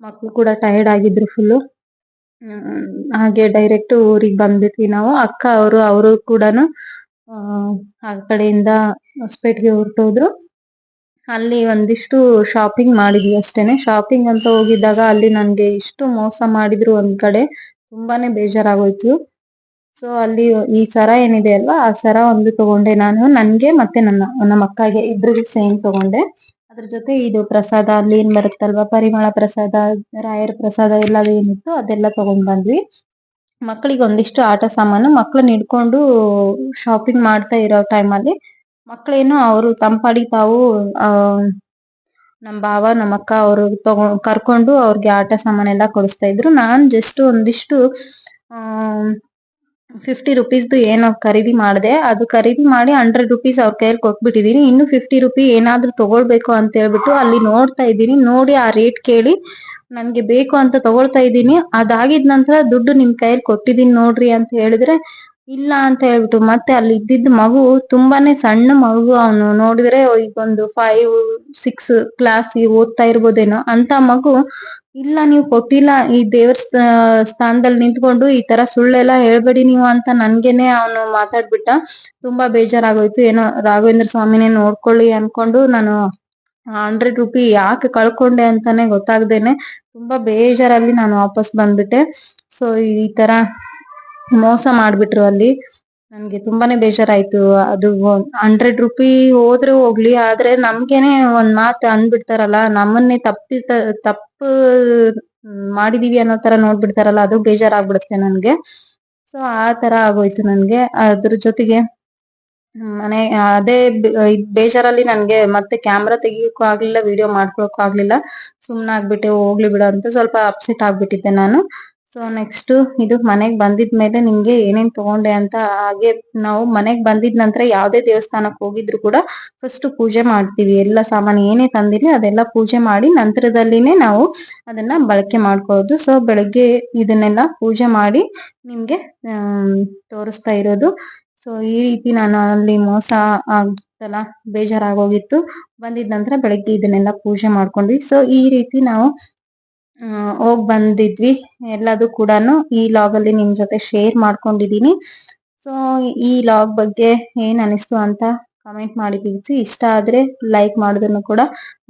ಮಕ್ಳು ಕೂಡ ಟಯರ್ಡ್ ಆಗಿದ್ರು ಫುಲ್ಲು ಹಾಗೆ ಡೈರೆಕ್ಟ್ ಊರಿಗೆ ಬಂದ್ಬಿಟ್ವಿ ನಾವು. ಅಕ್ಕ ಅವರು ಅವರು ಕೂಡ ಆ ಕಡೆಯಿಂದ ಹೊಸಪೇಟೆಗೆ ಹೊರಟೋದ್ರು. ಅಲ್ಲಿ ಒಂದಿಷ್ಟು ಶಾಪಿಂಗ್ ಮಾಡಿದ್ವಿ ಅಷ್ಟೇನೆ. ಶಾಪಿಂಗ್ ಅಂತ ಹೋಗಿದ್ದಾಗ ಅಲ್ಲಿ ನನ್ಗೆ ಇಷ್ಟು ಮೋಸ ಮಾಡಿದ್ರು ಒಂದ್ ಕಡೆ, ತುಂಬಾನೇ ಬೇಜಾರಾಗೋಯ್ತು. ಸೊ ಅಲ್ಲಿ ಈ ಸರ ಏನಿದೆ ಅಲ್ವಾ? ಆ ಸರ ಒಂದು ತಗೊಂಡೆ ನಾನು. ನನ್ಗೆ ಮತ್ತೆ ನನ್ನ, ನಮ್ಮ ಅಕ್ಕಗೆ ಇಬ್ರಿಗೂ ಸೇಮ್ ತಗೊಂಡೆ. ಅದ್ರ ಜೊತೆ ಇದು ಪ್ರಸಾದ, ಅಲ್ಲಿ ಏನ್ ಬರುತ್ತಲ್ವಾ? ಪರಿಮಳ ಪ್ರಸಾದ, ರಾಯರ ಪ್ರಸಾದ ಎಲ್ಲ ಏನಿತ್ತು ಅದೆಲ್ಲ ತಗೊಂಡ್ ಬಂದ್ವಿ. ಮಕ್ಕಳಿಗೆ ಒಂದಿಷ್ಟು ಆಟ ಸಾಮಾನು ಮಕ್ಕಳನ್ನ ಹಿಡ್ಕೊಂಡು ಶಾಪಿಂಗ್ ಮಾಡ್ತಾ ಇರೋ ಟೈಮಲ್ಲಿ ಮಕ್ಕಳೇನು ಅವರು ತಂಪಾಡಿ ತಾವು, ಆ, ನಮ್ ಭಾವ, ನಮ್ಮ ಅಕ್ಕ ಅವರು ತಗೊ, ಕರ್ಕೊಂಡು ಅವ್ರಿಗೆ ಆಟ ಸಾಮಾನೆಲ್ಲ ಕೊಡಿಸ್ತಾ ಇದ್ರು. ನಾನ್ ಜಸ್ಟ್ ಒಂದಿಷ್ಟು, ಆ ಫಿಫ್ಟಿ ರುಪೀಸ್ದು ಏನೋ ಖರೀದಿ ಮಾಡಿದೆ. ಅದು ಖರೀದಿ ಮಾಡಿ ಹಂಡ್ರೆಡ್ ರುಪೀಸ್ ಅವ್ರ ಕೈಯಲ್ಲಿ ಕೊಟ್ಬಿಟ್ಟಿದೀನಿ. ಇನ್ನು ಫಿಫ್ಟಿ ರುಪಿ ಏನಾದರೂ ತಗೊಳ್ಬೇಕು ಅಂತ ಹೇಳ್ಬಿಟ್ಟು ಅಲ್ಲಿ ನೋಡ್ತಾ ಇದ್ದೀನಿ. ನೋಡಿ ಆ ರೇಟ್ ಕೇಳಿ ನನ್ಗೆ ಬೇಕು ಅಂತ ತಗೊಳ್ತಾ ಇದ್ದೀನಿ. ಅದಾಗಿದ ನಂತರ ದುಡ್ಡು ನಿಮ್ ಕೈಯಲ್ಲಿ ಕೊಟ್ಟಿದ್ದೀನಿ ನೋಡ್ರಿ ಅಂತ ಹೇಳಿದ್ರೆ ಇಲ್ಲ ಅಂತ ಹೇಳ್ಬಿಟ್ಟು ಮತ್ತೆ ಅಲ್ಲಿ ಇದ್ದಿದ್ದ ಮಗು ತುಂಬಾನೇ ಸಣ್ಣ ಮಗು ಅವನು. ನೋಡಿದ್ರೆ ಈಗೊಂದು ಫೈವ್ ಸಿಕ್ಸ್ ಕ್ಲಾಸ್ ಓದ್ತಾ ಇರ್ಬೋದೇನೋ ಅಂತ ಮಗು ಇಲ್ಲ, ನೀವು ಕೊಟ್ಟಿಲ್ಲ. ಈ ದೇವ್ರ ಸ್ಥಾ- ಸ್ಥಾನದಲ್ಲಿ ನಿಂತ್ಕೊಂಡು ಈ ತರ ಸುಳ್ಳೆಲ್ಲ ಹೇಳ್ಬೇಡಿ ನೀವು ಅಂತ ನನ್ಗೆನೆ ಅವನು ಮಾತಾಡ್ಬಿಟ್ಟ. ತುಂಬಾ ಬೇಜಾರಾಗೋಯ್ತು. ಏನೋ ರಾಘವೇಂದ್ರ ಸ್ವಾಮಿನೇ ನೋಡ್ಕೊಳ್ಳಿ ಅನ್ಕೊಂಡು ನಾನು ಹಂಡ್ರೆಡ್ ರುಪಿ ಯಾಕೆ ಕಳ್ಕೊಂಡೆ ಅಂತಾನೆ ಗೊತ್ತಾಗ್ದೇನೆ. ತುಂಬಾ ಬೇಜಾರಲ್ಲಿ ನಾನು ವಾಪಸ್ ಬಂದ್ಬಿಟ್ಟೆ. ಸೊ ಈ ತರ ಮೋಸ ಮಾಡ್ಬಿಟ್ರು ಅಲ್ಲಿ. ನನ್ಗೆ ತುಂಬಾನೇ ಬೇಜಾರಾಯ್ತು. ಅದು ಹಂಡ್ರೆಡ್ ರುಪಿ ಹೋದ್ರೆ ಹೋಗ್ಲಿ, ಆದ್ರೆ ನಮ್ಗೇನೆ ಒಂದ್ ಮಾತು ಅಂದ್ಬಿಡ್ತಾರಲ್ಲ, ನಮ್ಮನ್ನೇ ತಪ್ಪಿ ತಪ್ಪು ಮಾಡಿದೀವಿ ಅನ್ನೋ ತರ ನೋಡ್ಬಿಡ್ತಾರಲ್ಲ, ಅದು ಬೇಜಾರಾಗ್ಬಿಡುತ್ತೆ ನನ್ಗೆ. ಸೊ ಆ ತರ ಆಗೋಯ್ತು ನನ್ಗೆ. ಅದ್ರ ಜೊತೆಗೆ ಮನೆ, ಅದೇ ಬೇಜಾರಲ್ಲಿ ನನ್ಗೆ ಮತ್ತೆ ಕ್ಯಾಮ್ರಾ ತೆಗಿಯೋಕ್ಕೂ ಆಗ್ಲಿಲ್ಲ ವಿಡಿಯೋ ಮಾಡ್ಕೊಳಕ್ಕೂ ಆಗ್ಲಿಲ್ಲ. ಸುಮ್ನಾಗ್ಬಿಟ್ಟೆ, ಹೋಗ್ಲಿ ಬಿಡು ಅಂತ ಸ್ವಲ್ಪ ಅಪ್ಸೆಟ್ ಆಗ್ಬಿಟ್ಟಿದ್ದೆ ನಾನು. ಸೊ ನೆಕ್ಸ್ಟ್ ಇದು ಮನೆಗ್ ಬಂದಿದ್ಮೇಲೆ ನಿಮ್ಗೆ ಏನೇನ್ ತಗೊಂಡೆ ಅಂತ ಹಾಗೆ ನಾವು ಮನೆಗ್ ಬಂದಿದ್ ನಂತರ ಯಾವ್ದೇ ದೇವಸ್ಥಾನಕ್ ಹೋಗಿದ್ರು ಕೂಡ ಫಸ್ಟ್ ಪೂಜೆ ಮಾಡ್ತೀವಿ. ಎಲ್ಲ ಸಾಮಾನು ಏನೇ ತಂದಿರ್ಲಿ ಅದೆಲ್ಲ ಪೂಜೆ ಮಾಡಿ ನಂತರದಲ್ಲಿನೇ ನಾವು ಅದನ್ನ ಬಳಕೆ ಮಾಡ್ಕೊಳ್ಳೋದು. ಸೊ ಬೆಳಗ್ಗೆ ಇದನ್ನೆಲ್ಲ ಪೂಜೆ ಮಾಡಿ ನಿಮ್ಗೆ ತೋರಿಸ್ತಾ ಇರೋದು. ಸೊ ಈ ರೀತಿ ನಾನು ಅಲ್ಲಿ ಮೋಸ ಆಗ್ತಲ್ಲ ಬೇಜಾರಾಗೋಗಿತ್ತು. ಬಂದಿದ ನಂತರ ಬೆಳಗ್ಗೆ ಇದನ್ನೆಲ್ಲ ಪೂಜೆ ಮಾಡ್ಕೊಂಡ್ವಿ. ಸೊ ಈ ರೀತಿ ನಾವು ಹೋಗ್ ಬಂದಿದ್ವಿ. ಎಲ್ಲದು ಕೂಡ ಈ ಲಾಗ್ ಅಲ್ಲಿ ನಿಮ್ ಜೊತೆ ಶೇರ್ ಮಾಡ್ಕೊಂಡಿದೀನಿ. ಸೊ ಈ ಲಾಗ್ ಬಗ್ಗೆ ಏನ್ ಅನಿಸ್ತು ಅಂತ ಕಮೆಂಟ್ ಮಾಡಿ ತಿಳಿಸಿ ಇಷ್ಟ ಆದ್ರೆ ಲೈಕ್ ಮಾಡೋದನ್ನು ಕೂಡ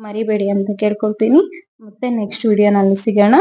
ಮರಿಬೇಡಿ ಅಂತ ಕೇಳ್ಕೊಳ್ತೀನಿ. ಮತ್ತೆ ನೆಕ್ಸ್ಟ್ ವಿಡಿಯೋನಲ್ಲಿ ಸಿಗೋಣ.